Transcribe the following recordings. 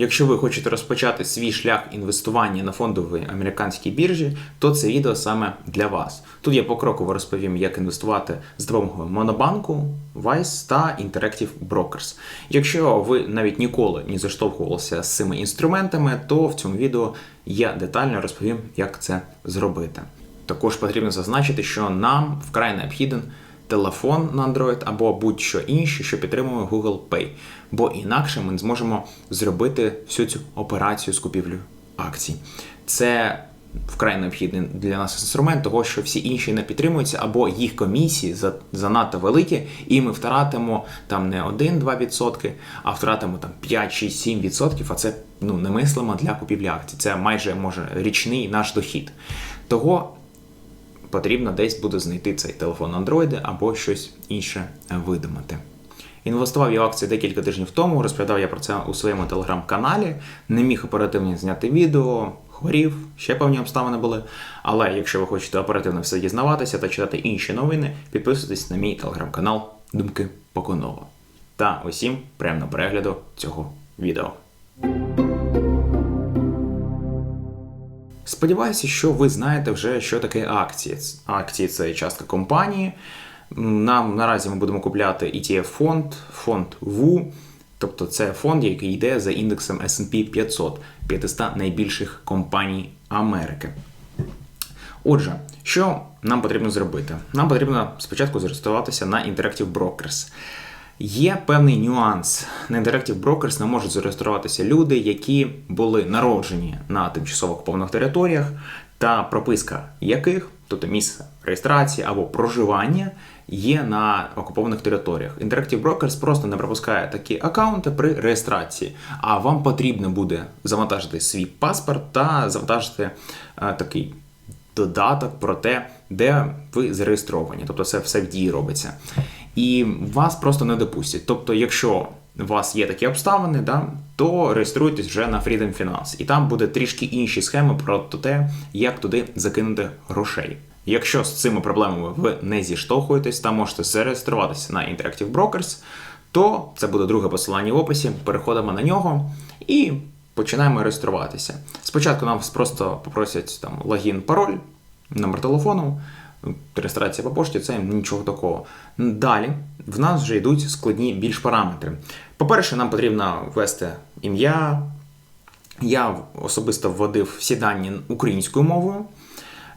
Якщо ви хочете розпочати свій шлях інвестування на фондовій американській біржі, то це відео саме для вас. Тут я покроково розповім, як інвестувати з допомогою Монобанку, Vice та Interactive Brokers. Якщо ви навіть ніколи не заштовхувалися з цими інструментами, то в цьому відео я детально розповім, як це зробити. Також потрібно зазначити, що нам вкрай необхіден телефон на Android або будь-що інше, що підтримує Google Pay. Бо інакше ми не зможемо зробити всю цю операцію з купівлею акцій. Це вкрай необхідний для нас інструмент, того що всі інші не підтримуються, або їх комісії за- занадто великі, і ми втратимо там не 1-2%, а втратимо там 5, 6, 7%, а це ну, немислимо для купівлі акцій. Це майже може річний наш дохід. Того потрібно десь буде знайти цей телефон Android або щось інше видумати. Інвестував я в акції декілька тижнів тому, розповідав я про це у своєму телеграм-каналі, не міг оперативно зняти відео, хворів, ще певні обставини були. Але якщо ви хочете оперативно все дізнаватися та читати інші новини, підписуйтесь на мій телеграм-канал Думки Поконова. Та усім приємного перегляду цього відео. Сподіваюся, що ви знаєте вже, що таке акції. Акції це частка компанії. Нам наразі ми будемо купляти ETF-фонд, фонд WU, тобто це фонд, який йде за індексом S&P 500, 500 найбільших компаній Америки. Отже, що нам потрібно зробити? Нам потрібно спочатку зареєструватися на Interactive Brokers. Є певний нюанс. На Interactive Brokers не можуть зареєструватися люди, які були народжені на тимчасово окупованих територіях, та прописка яких, тобто місце реєстрації або проживання, є на окупованих територіях. Interactive Brokers просто не пропускає такі акаунти при реєстрації, а вам потрібно буде завантажити свій паспорт та завантажити е, такий додаток про те, де ви зареєстровані. Тобто це все в дії робиться. І вас просто не допустять. Тобто, якщо у вас є такі обставини, да, то реєструйтесь вже на Freedom Finance. І там буде трішки інші схеми про те, як туди закинути грошей. Якщо з цими проблемами ви не зіштовхуєтесь та можете зареєструватися на Interactive Brokers, то це буде друге посилання в описі. Переходимо на нього і починаємо реєструватися. Спочатку нас просто попросять там логін, пароль, номер телефону, реєстрація по пошті, це нічого такого. Далі в нас вже йдуть складні більш параметри. По-перше, нам потрібно ввести ім'я. Я особисто вводив всі дані українською мовою.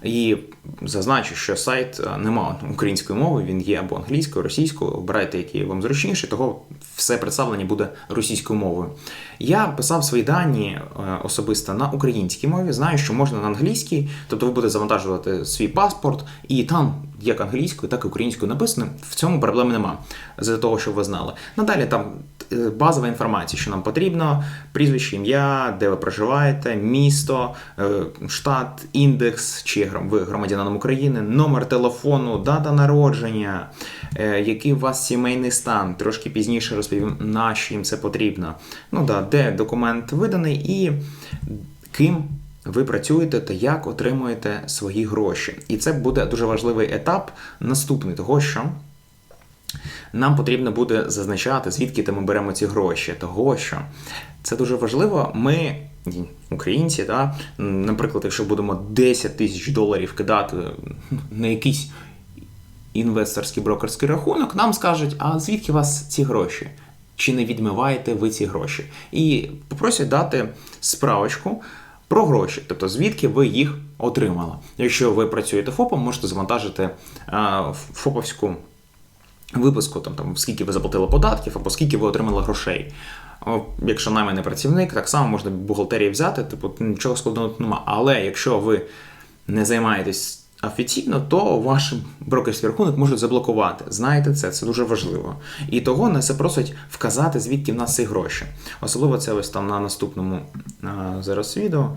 І зазначу, що сайт немає української мови, він є або англійською, російською. Обирайте, який вам зручніше, того все представлення буде російською мовою. Я писав свої дані е, особисто на українській мові. Знаю, що можна на англійській, тобто ви будете завантажувати свій паспорт, і там як англійською, так і українською написано. В цьому проблеми нема. З того, щоб ви знали. Надалі там е, базова інформація, що нам потрібно: прізвище, ім'я, де ви проживаєте, місто, е, штат, індекс, чи ви громадянином України, номер телефону, дата народження, е, який у вас сімейний стан. Трошки пізніше розповім, на що їм це потрібно. Ну да, де документ виданий і ким ви працюєте та як отримуєте свої гроші. І це буде дуже важливий етап наступний, того що. Нам потрібно буде зазначати, звідки ми беремо ці гроші. Того що це дуже важливо. Ми, українці, да, наприклад, якщо будемо 10 тисяч доларів кидати на якийсь інвесторський брокерський рахунок, нам скажуть, а звідки у вас ці гроші? Чи не відмиваєте ви ці гроші? І попросять дати справочку про гроші, тобто звідки ви їх отримали. Якщо ви працюєте ФОПом, можете завантажити ФОПовську виписку, там, там, скільки ви заплатили податків або скільки ви отримали грошей. Якщо Якщо найманий працівник, так само можна бухгалтерії взяти, типу нічого складного тут нема. Але якщо ви не займаєтесь офіційно, то ваш брокерський рахунок можуть заблокувати. Знаєте це, це дуже важливо. І того нас просить вказати, звідки в нас ці гроші. Особливо це ось там на наступному зараз відео.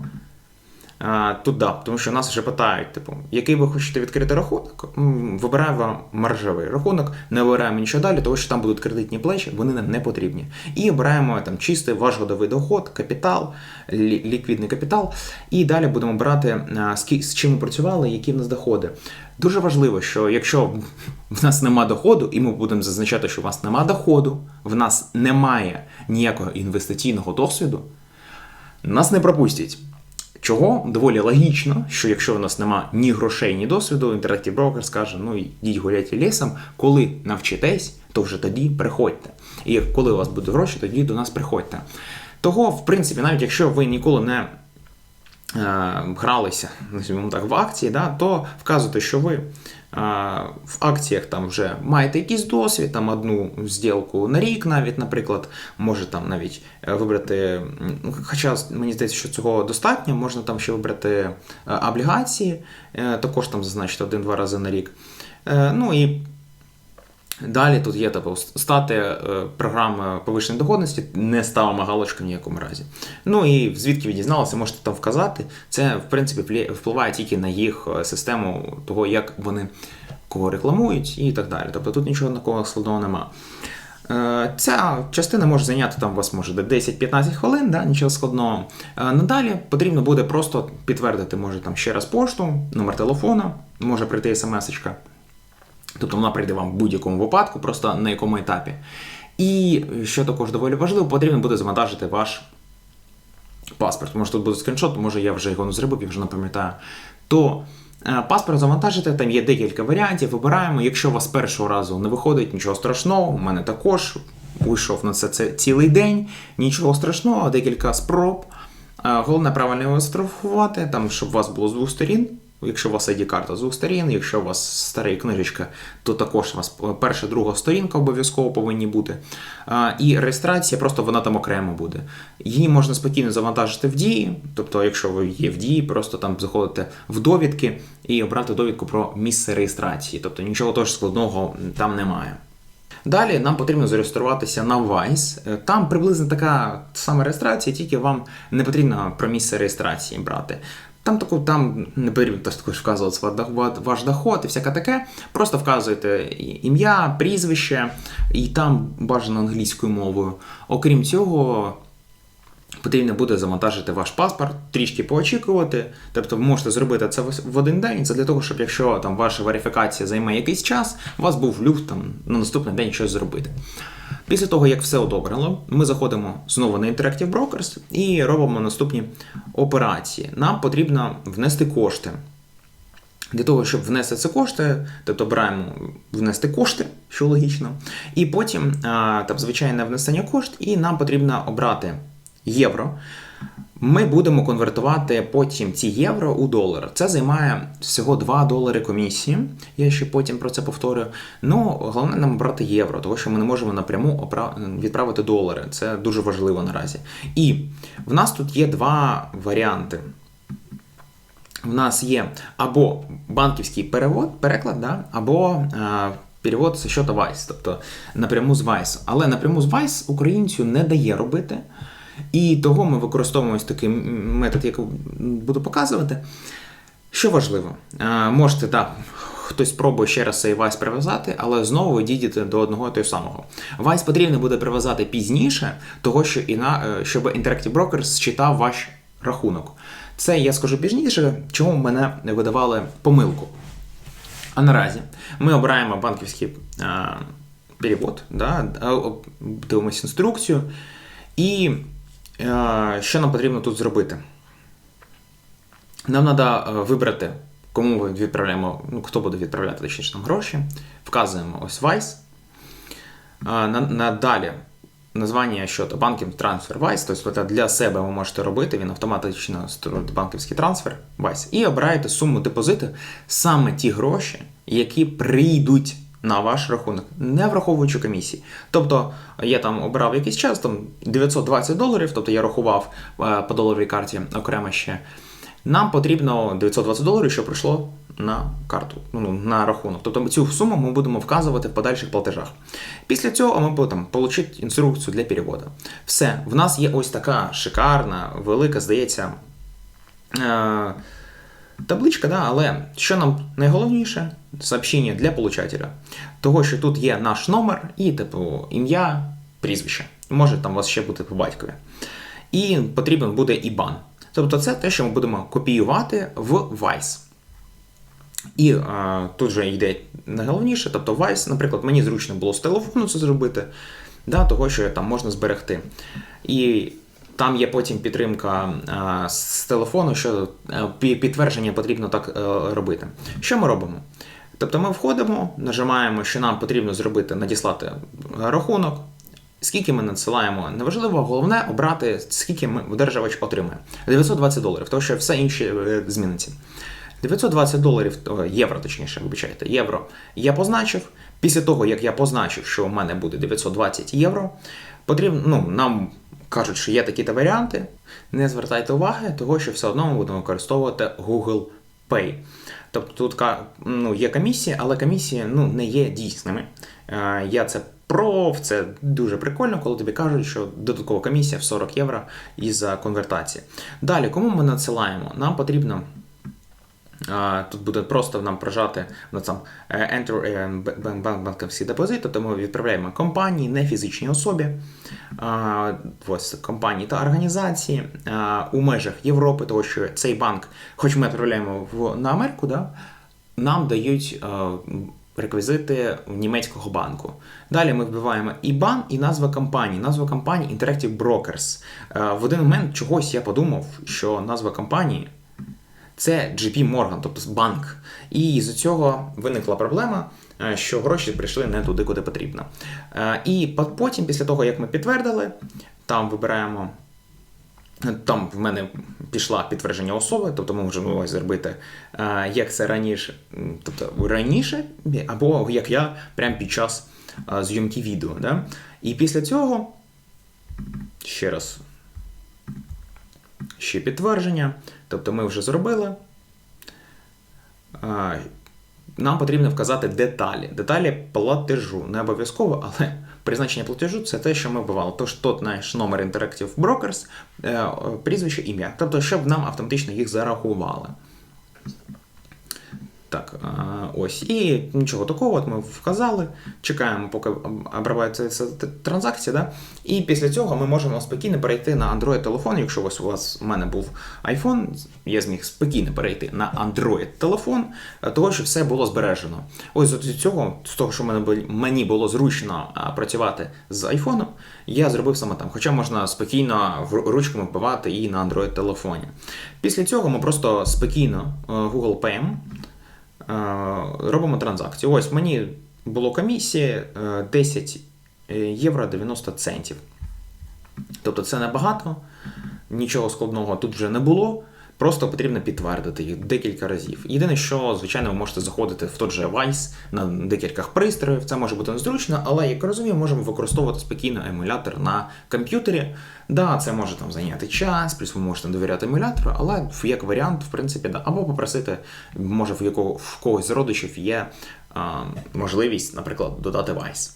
А, Тут да, тому що нас вже питають, типу, який ви хочете відкрити рахунок? М, Вибираємо мережевий рахунок, не обираємо нічого далі, тому що там будуть кредитні плечі, вони нам не потрібні. І обираємо там чистий ваш годовий доход, капітал, ліквідний капітал. І далі будемо брати з ки- з чим ми працювали, які в нас доходи. Дуже важливо, що якщо в нас нема доходу, і ми будемо зазначати, що у вас нема доходу, в нас немає ніякого інвестиційного досвіду, Нас не пропустять. Чого доволі логічно, що якщо в нас нема ні грошей, ні досвіду, Interactive Broker скаже, ну йдіть гуляйте лісом, коли навчитесь, то вже тоді приходьте. І коли у вас будуть гроші, тоді до нас приходьте. Того, в принципі, навіть якщо ви ніколи не е, гралися так, в акції, да, то вказуйте, що ви в акціях там вже маєте якийсь досвід, там одну зділку на рік, навіть, наприклад, може там навіть е, вибрати, ну, хоча мені здається, що цього достатньо, можна там ще вибрати е, облігації, е, також там зазначити один-два рази на рік. Ну і Далі тут є типу, стати е, програми повищеної доходності, не ставимо галочку в ніякому разі. Ну і звідки ви дізналися, можете там вказати. Це, в принципі, впливає тільки на їх е, систему того, як вони кого рекламують і так далі. Тобто тут нічого такого складного нема. Е, Ця частина може зайняти там вас може 10-15 хвилин, да, нічого складного. Надалі потрібно буде просто підтвердити, може там ще раз пошту, номер телефона, може прийти смс-очка. Тобто вона прийде вам в будь-якому випадку, просто на якому етапі. І що також доволі важливо, потрібно буде завантажити ваш паспорт. Може тут буде скріншот, може я вже його не зробив, я вже не пам'ятаю. То е, паспорт завантажити, там є декілька варіантів, вибираємо. Якщо у вас першого разу не виходить, нічого страшного, у мене також вийшов на це, це цілий день, нічого страшного, декілька спроб. Е, Головне правильно його сфотографувати, там, щоб у вас було з двох сторін. Якщо у вас ID-карта з двох сторін, якщо у вас стара книжечка, то також у вас перша, друга сторінка обов'язково повинні бути. І реєстрація, просто вона там окремо буде. Її можна спокійно завантажити в дії, тобто, якщо ви є в дії, просто там заходите в довідки і обрати довідку про місце реєстрації. Тобто нічого того складного там немає. Далі нам потрібно зареєструватися на Vice. Е, Там приблизно така сама реєстрація, тільки вам не потрібно про місце реєстрації брати. Там таку, там не потрібно також вказувати ваш доход і всяке таке. Просто вказуєте ім'я, прізвище, і там бажано англійською мовою. Окрім цього, потрібно буде завантажити ваш паспорт, трішки поочікувати. Тобто ви можете зробити це в один день. Це для того, щоб якщо там ваша верифікація займе якийсь час, у вас був люфт там на наступний день щось зробити. Після того, як все одобрено, ми заходимо знову на Interactive Brokers і робимо наступні операції. Нам потрібно внести кошти. Для того, щоб внести ці кошти, тобто обираємо внести кошти, що логічно, і потім там звичайне внесення кошт, і нам потрібно обрати євро. Ми будемо конвертувати потім ці євро у долар. Це займає всього 2 долари комісії. Я ще потім про це повторю. Ну, головне нам брати євро, тому що ми не можемо напряму відправити долари. Це дуже важливо наразі. І в нас тут є два варіанти. В нас є або банківський перевод, переклад, да, або е, перевод з щота Vice, тобто напряму з Vice. Але напряму з Vice українцю не дає робити. І того ми використовуємо ось такий метод, який буду показувати. Що важливо, е, можете, так, хтось спробує ще раз цей Vice прив'язати, але знову ви дійдете до одного і того самого. Vice потрібно буде прив'язати пізніше, того, що і на, е, щоб Interactive Broker считав ваш рахунок. Це я скажу пізніше, чому мене видавали помилку. А наразі ми обираємо банківський а, перевод, да, дивимося інструкцію. І що нам потрібно тут зробити? Нам треба вибрати, кому ми відправляємо, ну, хто буде відправляти точніше нам гроші. Вказуємо ось Vice. На, надалі названня щодо банків трансфер Vice, тобто для себе ви можете робити, він автоматично створить банківський трансфер Vice. І обираєте суму депозиту саме ті гроші, які прийдуть на ваш рахунок, не враховуючи комісії. Тобто я там обрав якийсь час, там 920 доларів, тобто я рахував е, по доларовій карті окремо ще. Нам потрібно 920 доларів, що прийшло на карту, ну, на рахунок. Тобто цю суму ми будемо вказувати в подальших платежах. Після цього ми будемо отримати інструкцію для переводу. Все, в нас є ось така шикарна, велика, здається, е- табличка, да, але що нам найголовніше? Сообщення для получателя. Того, що тут є наш номер і типу ім'я, прізвище. Може там у вас ще бути по батькові. І потрібен буде IBAN. Тобто це те, що ми будемо копіювати в Vice. І а, тут же йде найголовніше, тобто Vice, наприклад, мені зручно було з телефону це зробити, да, того, що там можна зберегти. І Там є потім підтримка е, з телефону, що е, пі- підтвердження потрібно так е, робити. Що ми робимо? Тобто ми входимо, нажимаємо, що нам потрібно зробити, надіслати рахунок. Скільки ми надсилаємо, неважливо, головне обрати, скільки ми одержувач отримає. 920 доларів, тому що все інше е, зміниться. 920 доларів, євро, точніше, вибачайте, євро я позначив. Після того, як я позначив, що у мене буде 920 євро, потрібно, ну, нам кажуть, що є такі та варіанти. Не звертайте уваги, того що все одно ми будемо використовувати Google Pay. Тобто тут ну, є комісії, але комісії ну, не є дійсними. Е, Я це про, це дуже прикольно, коли тобі кажуть, що додаткова комісія в 40 євро із конвертації. Далі, кому ми надсилаємо? Нам потрібно. Тут буде просто нам прожати ну, там, е, Enter е, б- б- б- банківський депозит, тобто ми відправляємо компанії, не фізичній особі, ось, компанії та організації у межах Європи, тому що цей банк, хоч ми відправляємо в, на Америку, да, нам дають реквізити німецького банку. Далі ми вбиваємо IBAN і назва компанії. Назва компанії Interactive Brokers. Е, В один момент чогось я подумав, що назва компанії це JP Morgan, тобто банк. І з цього виникла проблема, е, що гроші прийшли не туди, куди потрібно. Е, І потім, після того, як ми підтвердили, там вибираємо. Там в мене пішла підтвердження особи, тобто ми можемо зробити, е, як це раніше, тобто раніше, або як я прямо під час зйомки відео. Да? І після цього ще раз ще підтвердження. Тобто ми вже зробили. Нам потрібно вказати деталі. Деталі платежу. Не обов'язково, але призначення платежу це те, що ми вбивали. Тож тут наш номер Interactive Brokers, е, прізвище, ім'я. Тобто, щоб нам автоматично їх зарахували. Так, ось. І нічого такого, от ми вказали, чекаємо, поки обривається транзакція. Да? І після цього ми можемо спокійно перейти на Android телефон. Якщо ось у вас у мене був iPhone, я зміг спокійно перейти на Android телефон, е, того, що все було збережено. Ось з цього, з того, що мені було зручно працювати з iPhone, я зробив саме там. Хоча можна спокійно ручками вбивати і на Android телефоні. Після цього ми просто спокійно е, Google Pay е, робимо транзакцію. Ось мені було комісія е, 10 євро 90 центів. Тобто це небагато, нічого складного тут вже не було. Просто потрібно підтвердити їх декілька разів. Єдине, що, звичайно, ви можете заходити в той же Vice на декількох пристроїв. Це може бути незручно, але як розумію, можемо використовувати спокійно емулятор на комп'ютері. Да, це може там зайняти час, плюс ви можете довіряти емулятору, але як варіант, в принципі, да. Або попросити, може, в якого в когось з родичів є а, можливість, наприклад, додати Vice.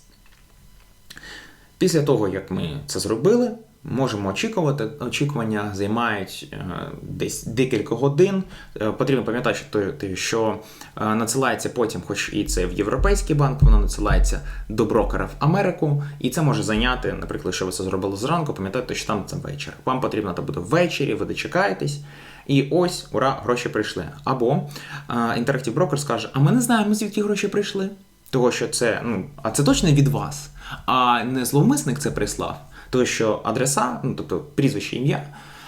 Після того, як ми це зробили, можемо очікувати. Очікування займають е, десь декілька годин. Е, Потрібно пам'ятати, що, що е, надсилається потім, хоч і це в Європейський банк, воно надсилається до брокера в Америку, і це може зайняти, наприклад, якщо ви це зробили зранку, пам'ятайте, що там це вечір. Вам потрібно це буде ввечері, ви дочекаєтесь. І ось, ура, гроші прийшли. Або Interactive Broker скаже: а ми не знаємо, звідки гроші прийшли. Того, що це, ну, а це точно від вас, а не зловмисник це прислав. Тому що адреса, ну тобто прізвище ім'я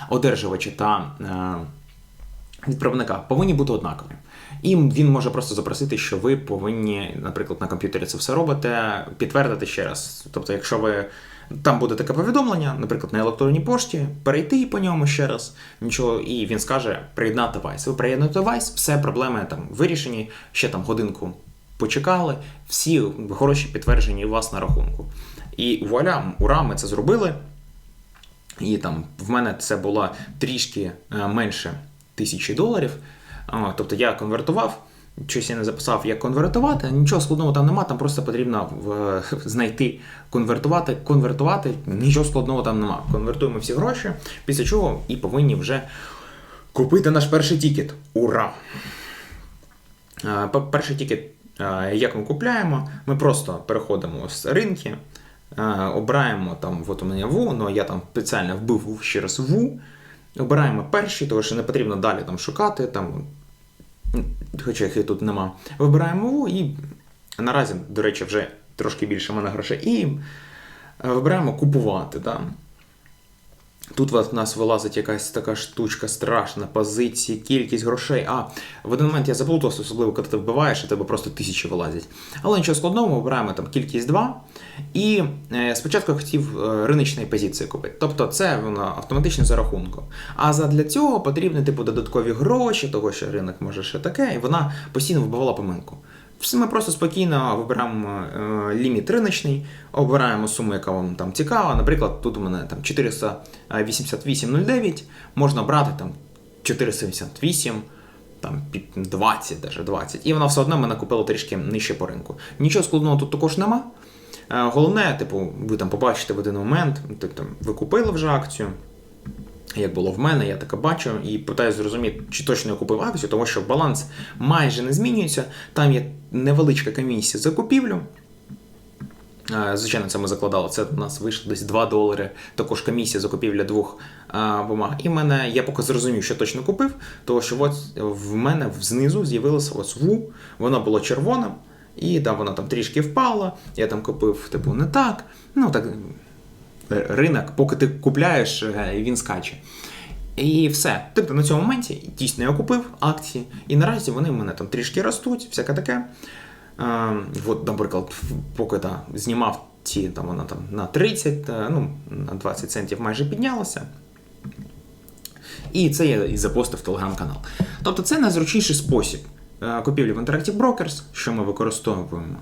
одержувача та е, відправника повинні бути однакові. І він може просто запросити, що ви повинні, наприклад, на комп'ютері це все робите, підтвердити ще раз. Тобто, якщо ви там буде таке повідомлення, наприклад, на електронній пошті, перейти по ньому ще раз, нічого, і він скаже приєднати Vice. Ви приєднуєте Vice, все проблеми там вирішені, ще там годинку почекали, всі гроші підтверджені у вас на рахунку. І вуаля, ура, ми це зробили. І там в мене це було трішки е, менше тисячі доларів. Тобто я конвертував, щось я не записав, як конвертувати. Нічого складного там нема, там просто потрібно знайти, конвертувати, конвертувати. Нічого складного там нема. Конвертуємо всі гроші, після чого і повинні вже купити наш перший тікет. Ура! Е, Перший тікет, е, як ми купляємо, ми просто переходимо з ринки, обираємо там, от у мене ВУ, але я там спеціально вбив ще раз ВУ. Обираємо перший, тому що не потрібно далі там шукати, там, хоча їх і тут нема. Вибираємо ВУ і наразі, до речі, вже трошки більше в мене грошей. І е, вибираємо купувати. Да? Тут в нас вилазить якась така штучка страшна, позиції, кількість грошей. А в один момент я заплутався, особливо коли ти вбиваєш, і тебе просто тисячі вилазять. Але нічого складного, ми обираємо там кількість 2. І е, спочатку я хотів е, риночної позиції купити. Тобто це воно автоматично за рахунком. А задля цього потрібні типу додаткові гроші, того що ринок може ще таке, і вона постійно вбивала помилку. Ми просто спокійно вибираємо е, ліміт риночний, обираємо суму, яка вам там цікава. Наприклад, тут у мене там 488,09, можна брати там 478, там під 20, даже 20. І вона все одно мене купила трішки нижче по ринку. Нічого складного тут також нема. Е, Головне, типу, ви там побачите в один момент, тобто ви купили вже акцію. Як було в мене, я таке бачу і питаюся зрозуміти, чи точно я купив акцію, тому що баланс майже не змінюється. Там є невеличка комісія за купівлю. Е, Звичайно, це ми закладали. Це у нас вийшло десь 2 долари. Також комісія за купівля двох а, бумаг. І мене я поки зрозумів, що точно купив, тому що от в мене знизу з'явилося ось ву, воно було червоним, і там воно там трішки впало. Я там купив, типу, не так. Ну так ринок, поки ти купляєш, е, він скаче. І все. Тобто на цьому моменті дійсно я купив акції, і наразі вони в мене там трішки ростуть, всяке таке. Е, от, наприклад, поки та, знімав ці там вона там на 30, е, ну, на 20 центів майже піднялася. І це я і запостив телеграм-канал. Тобто це найзручніший спосіб е, купівлі в Interactive Brokers, що ми використовуємо.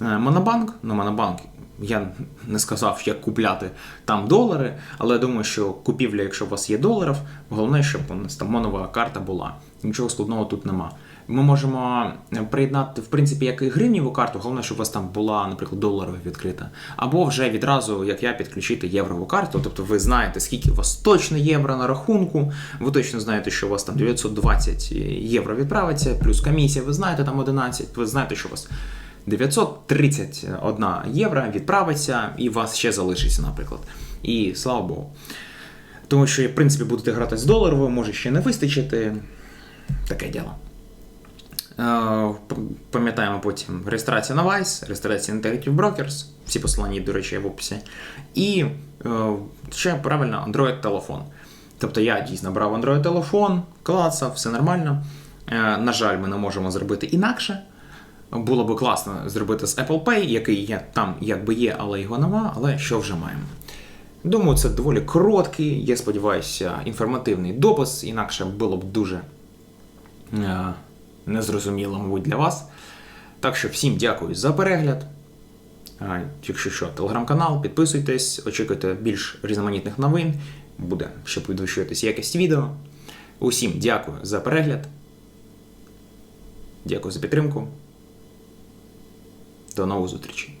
Е, Монобанк, ну Монобанк, я не сказав, як купляти там долари, але я думаю, що купівля, якщо у вас є доларів, головне, щоб у нас там монова карта була. Нічого складного тут нема. Ми можемо приєднати, в принципі, як і гривніву карту, головне, щоб у вас там була, наприклад, доларова відкрита. Або вже відразу, як я, підключити єврову карту. Тобто ви знаєте, скільки у вас точно євро на рахунку, ви точно знаєте, що у вас там 920 євро відправиться, плюс комісія, ви знаєте, там 11, ви знаєте, що у вас 931 євро відправиться, і у вас ще залишиться, наприклад. І слава Богу. Тому що, в принципі, будете грати з доларовою, може ще не вистачити. Таке діло. Е, Пам'ятаємо потім реєстрація на Vice, реєстрація на Interactive Brokers, всі посилання, до речі, в описі. І е, ще правильно Android-телефон. Тобто я дійсно брав Android-телефон, клацав, все нормально. Е, На жаль, ми не можемо зробити інакше. Було би класно зробити з Apple Pay, який є там якби є, але його нема, але що вже маємо. Думаю, це доволі короткий, я сподіваюся, інформативний допис, інакше було б дуже е, незрозуміло, мабуть, для вас. Так що всім дякую за перегляд. Якщо що, телеграм-канал, підписуйтесь, очікуйте більш різноманітних новин, буде ще підвищуватись якість відео. Усім дякую за перегляд. Дякую за підтримку. До нових зустрічей.